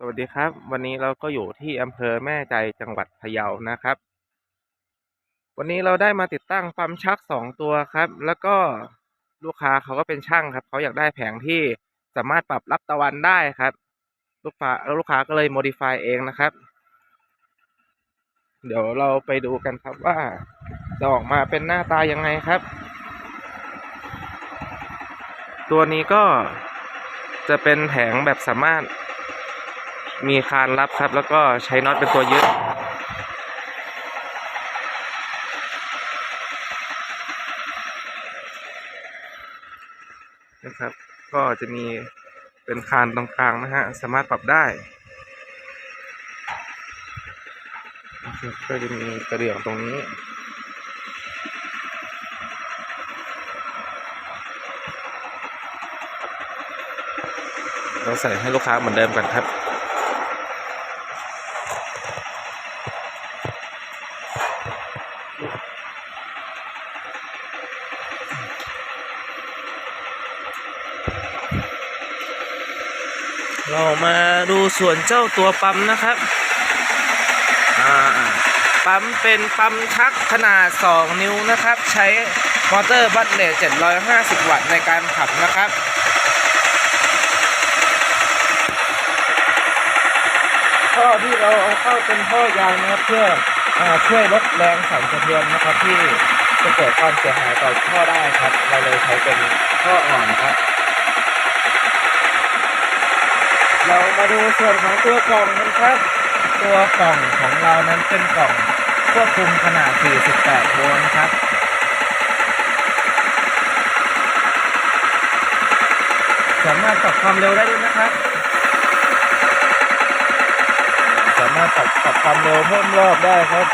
สวัสดีครับ วันนี้เราก็อยู่ที่อำเภอแม่ใจจังหวัดพะเยานะครับ วันนี้เราได้มาติดตั้งปั๊มชักสองตัวครับ แล้วก็ลูกค้าเขาก็เป็นช่างครับ เขาอยากได้แผงที่สามารถปรับรับตะวันได้ครับ ลูกค้าลูกค้าก็เลย modify เองนะครับ เดี๋ยวเราไปดูกันครับว่าจะออกมาเป็นหน้าตายังไงครับ ตัวนี้ก็จะเป็นแผงแบบสามารถ มีคานรับครับ แล้วก็ใช้น็อตเป็นตัวยึดนะครับ ก็จะมีเป็นคานตรงกลางนะฮะ สามารถปรับได้ ก็จะมีกระเดื่องตรงนี้เราใส่ให้ลูกค้าเหมือนเดิมกันครับ เรามาดูส่วนเจ้าตัวปั๊มนะครับอ่าปั๊มเป็นปั๊มชักขนาด 2 นิ้วนะครับ ใช้มอเตอร์บัตเลต750 วัตต์ในการขับนะครับท่อที่เราเอาเข้าเป็นท่อยางนะครับเพื่ออช่วยลดแรงสั่นสะเทือนนะครับที่จะเกิดความเสียหายต่อท่อได้ครับ เราเลยใช้เป็นท่ออ่อนครับ เรามาดูส่วนของตัวกล่องกันครับ ตัวกล่องของเรานั้นเป็นกล่องควบคุมขนาด 48 โวลต์ครับสามารถปรับความเร็วได้ด้วยนะครับ สามารถปรับปรับความเร็วเพิ่มรอบได้ครับ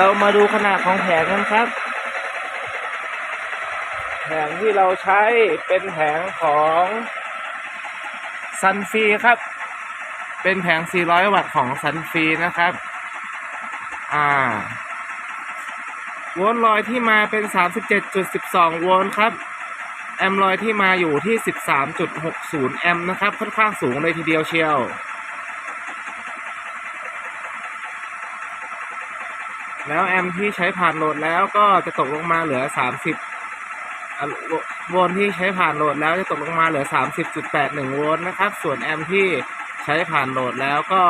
เรามาดูขนาดของแผงกันครับ แผงที่เราใช้เป็นแผงของซันฟีครับ เป็นแผง 400 วัตต์ของซันฟีนะครับ อ่า โวลต์ลอยที่มาเป็น 37.12 โวลต์ครับ แอมป์ลอยที่มาอยู่ที่ 13.60 แอมป์นะครับ ค่อนข้างสูงเลยทีเดียวเชียว แล้วแอมที่ใช้ผ่านโหลดแล้วก็จะตกลงมาเหลือ 30 โวลต์ที่ใช้ผ่านโหลดแล้วจะตกลงมาเหลือ 30.81 โวลต์นะครับ ส่วนแอมที่ใช้ผ่านโหลดแล้วก็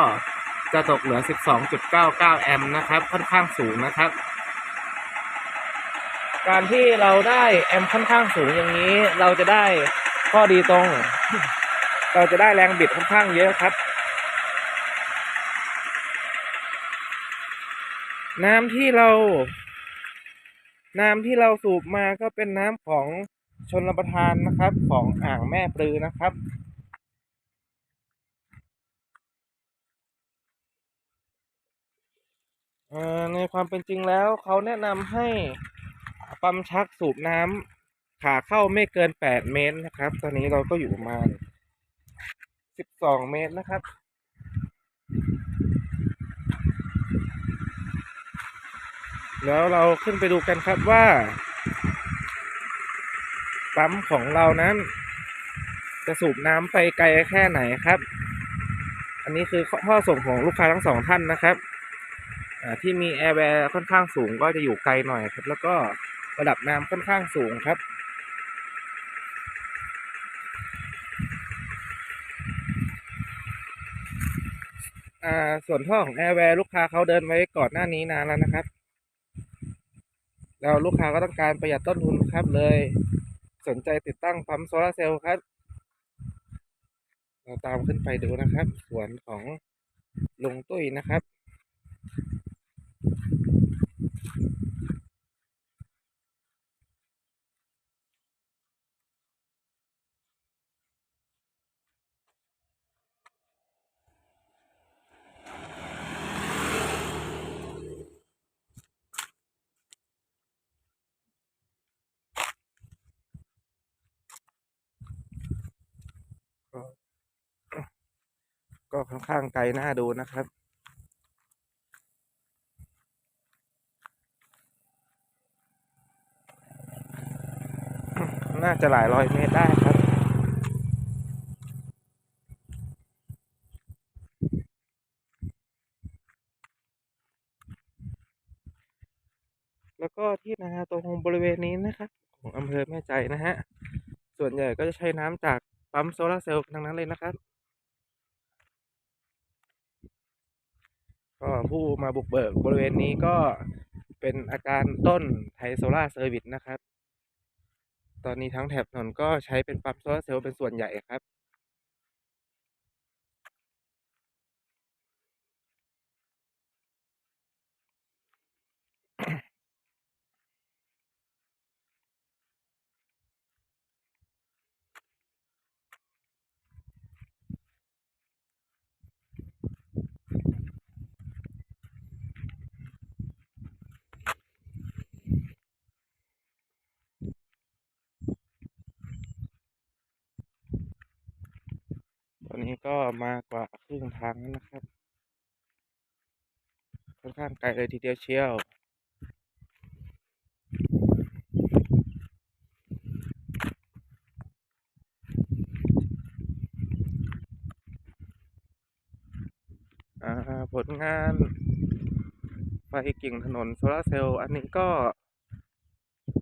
จะตกเหลือ 12.99 แอมป์นะครับ ค่อนข้างสูงนะครับ การที่เราได้แอมป์ค่อนข้างสูงอย่างนี้ เราจะได้ข้อดีตรง เราจะได้แรงบิดค่อนข้างเยอะครับ น้ำที่เรา น้ำที่เราสูบมาก็เป็นน้ำของชนรประทานนะครับ ของอ่างแม่ปลือนะครับอ่อในความเป็นจริงแล้วเขาแนะนำให้ปั๊มชักสูบน้ำขาเข้าไม่เกิน 8 เมตรนะครับ ตอนนี้เราก็อยู่ประมาณ 12 เมตรนะครับ แล้วเราขึ้นไปดูกันครับว่าปั๊มของเรานั้น จะสูบน้ำไปไกลแค่ไหนครับ อันนี้คือข้อส่งของลูกค้าทั้งสองท่านนะครับที่มีแอร์แวร์ค่อนข้างสูงก็จะอยู่ไกลหน่อยครับ แล้วก็ระดับน้ำค่อนข้างสูงครับส่วนท่อของแอร์แวร์ลูกค้าเขาเดินไว้ก่อนหน้านี้นานแล้วนะครับ แล้วลูกค้าก็ต้องการประหยัดต้นทุนครับเลย สนใจติดตั้งปั๊มโซลาร์เซลล์ครับ เราตามขึ้นไปดูนะครับ สวนของลุงตุ้ยนะครับ ก็ค่อนข้างไกลหน้าดูนะครับ น่าจะหลายร้อยเมตรได้ครับ แล้วก็ที่นาตรงบริเวณนี้นะครับ ของอำเภอแม่ใจนะฮะ ส่วนใหญ่ก็จะใช้น้ำจากปั๊มโซลาเซลล์ทั้งนั้นเลยนะครับ ก็ผู้มาบุกเบิกบริเวณนี้ก็เป็นอาการต้นไทยโซล่าเซอร์วิสนะครับ ตอนนี้ทั้งแถบถนนก็ใช้เป็นปั๊มโซล่าเซลล์เป็นส่วนใหญ่ครับ ตอนนี้ ก็มากว่าครึ่งทางแล้วนะครับ ค่อนข้างไกลเลยทีเดียวเชียวผลงานไฟกิ่งถนนโซลาร์เซลล์อันนี้ก็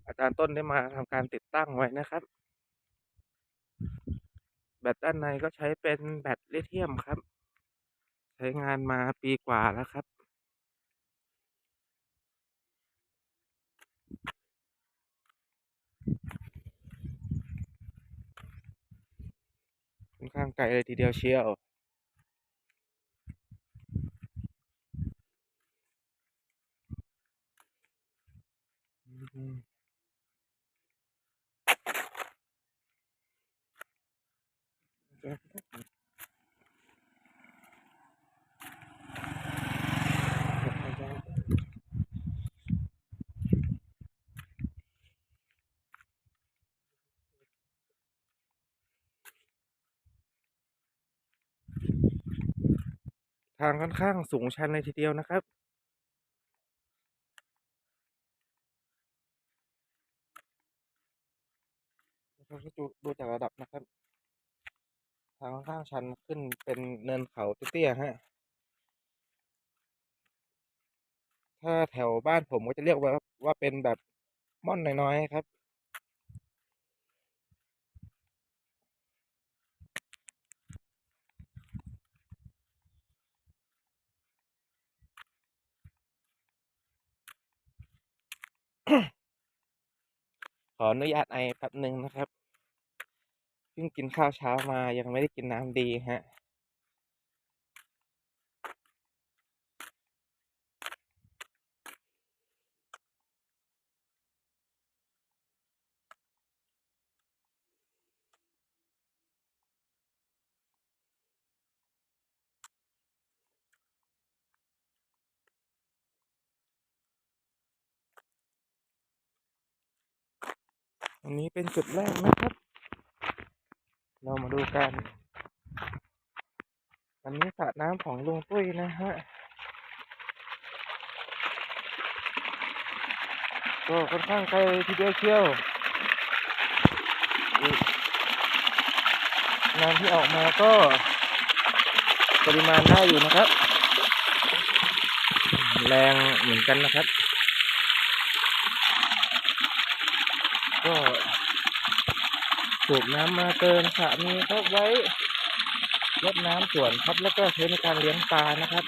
อาจารย์ต้นได้มาทำการติดตั้งไว้นะครับ ตด้านในก็ใช้เป็นแบตลิเธียมครับ ใช้งานมาปีกว่าแล้วครับ ค่อนข้างไกลเลยทีเดียวเชียว อืม ทางค่อนข้างสูงชันเลยทีเดียวนะครับ เราก็ดูดูจากระดับนะครับ ทางค่อนข้างชันขึ้นเป็นเนินเขาเตี้ยๆฮะ ถ้าแถวบ้านผมก็จะเรียกว่าว่าเป็นแบบม่อนน้อยๆครับ ขออนุญาตไอแป๊บหนึ่งนะครับ เพิ่งกินข้าวเช้ามายังไม่ได้กินน้ำดีฮะ อันนี้เป็นจุดแรกนะครับ เรามาดูกัน อันนี้สระน้ำของลุงตุ้ยนะฮะ ก็ค่อนข้างไกลทีเดียวเชียวน้ำที่ออกมาก็ปริมาณได้อยู่นะครับ แรงเหมือนกันนะครับ ก็ สูบน้ำมาเกินสระมีก็ไว้รดน้ำสวนครับแล้วก็ใช้ในการเลี้ยงปลานะครับ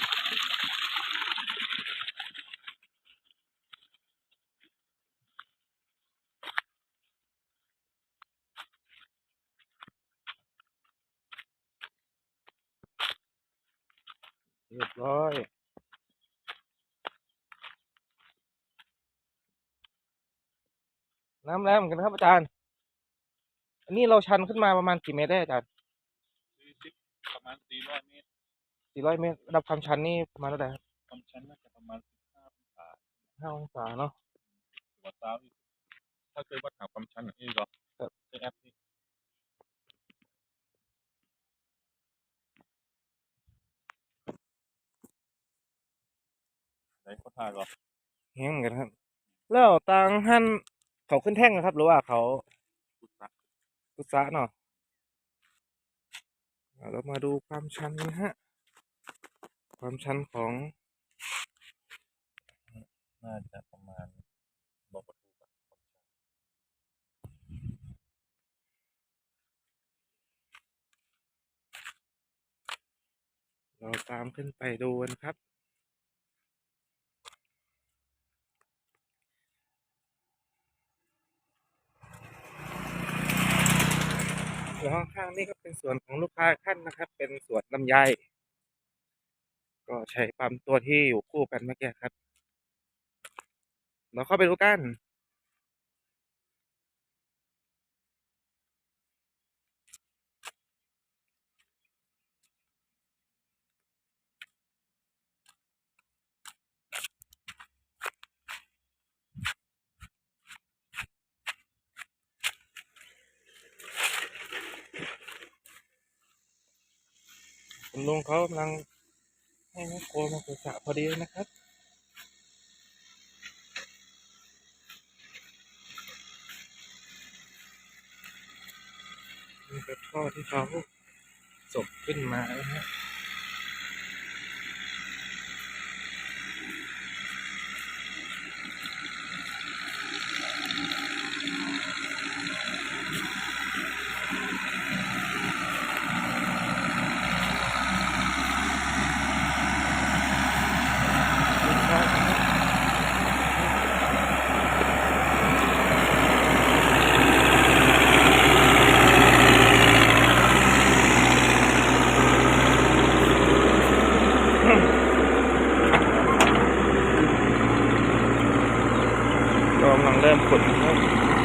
เรียบร้อยน้ำแรงเหมือนกันครับอาจารย์ อันนี้เราชันขึ้นมาประมาณกี่เมตรได้อาจารย์สี่สิบประมาณสี่ร้อยเมตรสี่ร้อยเมตรระดับความชันนี่ประมาณเท่าไหร่ครับความชันน่าจะประมาณสิบห้าองศาห้าองศาเนาะหัวเท้าอีกถ้าเคยวัดหาความชันอย่างนี้ก็ครับใช้แอปนี้ไหนก็ท่าก็แห้งเหมือนกันครับ แล้วตังหันเขาขึ้นแท่งนะครับ หรือว่าเขาพุทธะ กุศะเนาะอ่าเรามาดูความชันนะฮะ ความชันของน่าจะประมาณบอกประตูกับความชันเราตามขึ้นไปดูนะครับ แล้วข้างๆนี่ก็เป็นสวนของลูกค้าท่านนะครับ เป็นสวนลำไย ก็ใช้ปั๊มตัวที่อยู่คู่กันเมื่อกี้ครับ เราเข้าไปดูกัน คุณลุงเขากำลังให้แม่ครัวมาขุดสระพอดีนะครับนี่เป็นท่อที่เขาสบขึ้นมานะฮะ lembro quanto.